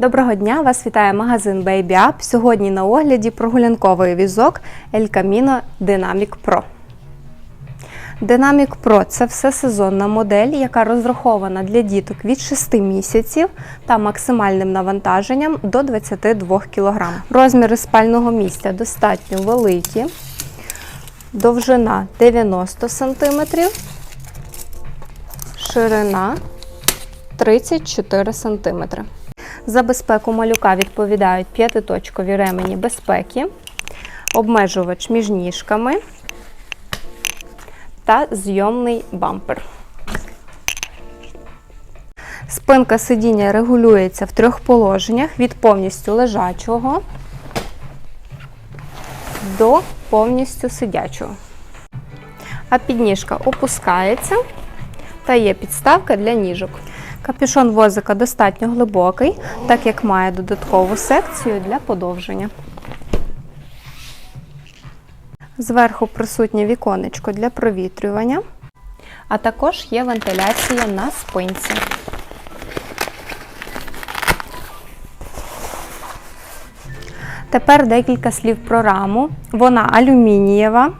Доброго дня! Вас вітає магазин Baby Up. Сьогодні на огляді прогулянковий візок El Camino Dynamic Pro. Dynamic Pro це всесезонна модель, яка розрахована для діток від 6 місяців та максимальним навантаженням до 22 кг. Розміри спального місця достатньо великі, довжина 90 см, ширина 34 см. За безпеку малюка відповідають п'ятиточкові ремені безпеки, обмежувач між ніжками та зйомний бампер. Спинка сидіння регулюється в трьох положеннях від повністю лежачого до повністю сидячого. А підніжка опускається та є підставка для ніжок. Капюшон возика достатньо глибокий, так як має додаткову секцію для подовження. Зверху присутнє віконечко для провітрювання, а також є вентиляція на спинці. Тепер декілька слів про раму. Вона алюмінієва,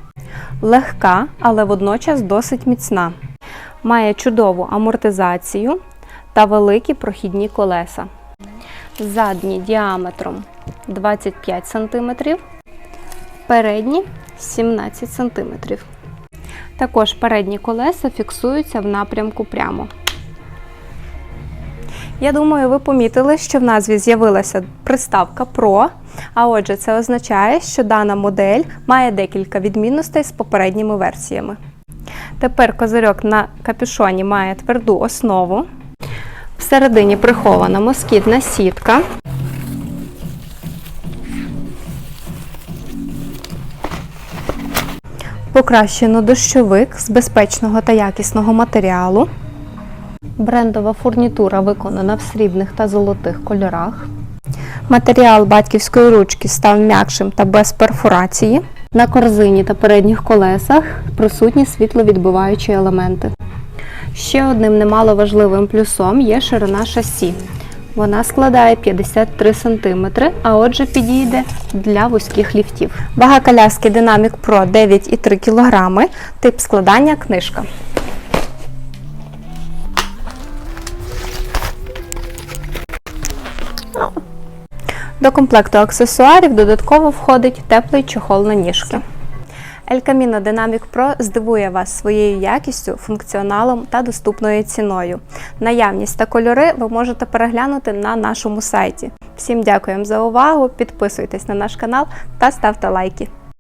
легка, але водночас досить міцна. Має чудову амортизацію та великі прохідні колеса. Задні діаметром 25 см, передні 17 см. Також передні колеса фіксуються в напрямку прямо. Я думаю, ви помітили, що в назві з'явилася приставка Pro, а отже, це означає, що дана модель має декілька відмінностей з попередніми версіями. Тепер козирьок на капюшоні має тверду основу. Всередині прихована москітна сітка. Покращено дощовик з безпечного та якісного матеріалу. Брендова фурнітура виконана в срібних та золотих кольорах. Матеріал батьківської ручки став м'якшим та без перфорації. На корзині та передніх колесах присутні світловідбиваючі елементи. Ще одним немаловажливим плюсом є ширина шасі. Вона складає 53 см, а отже підійде для вузьких ліфтів. Вага коляски Dynamic Pro 9,3 кг, тип складання книжка. До комплекту аксесуарів додатково входить теплий чохол на ніжки. El Camino Dynamic Pro здивує вас своєю якістю, функціоналом та доступною ціною. Наявність та кольори ви можете переглянути на нашому сайті. Всім дякуємо за увагу! Підписуйтесь на наш канал та ставте лайки.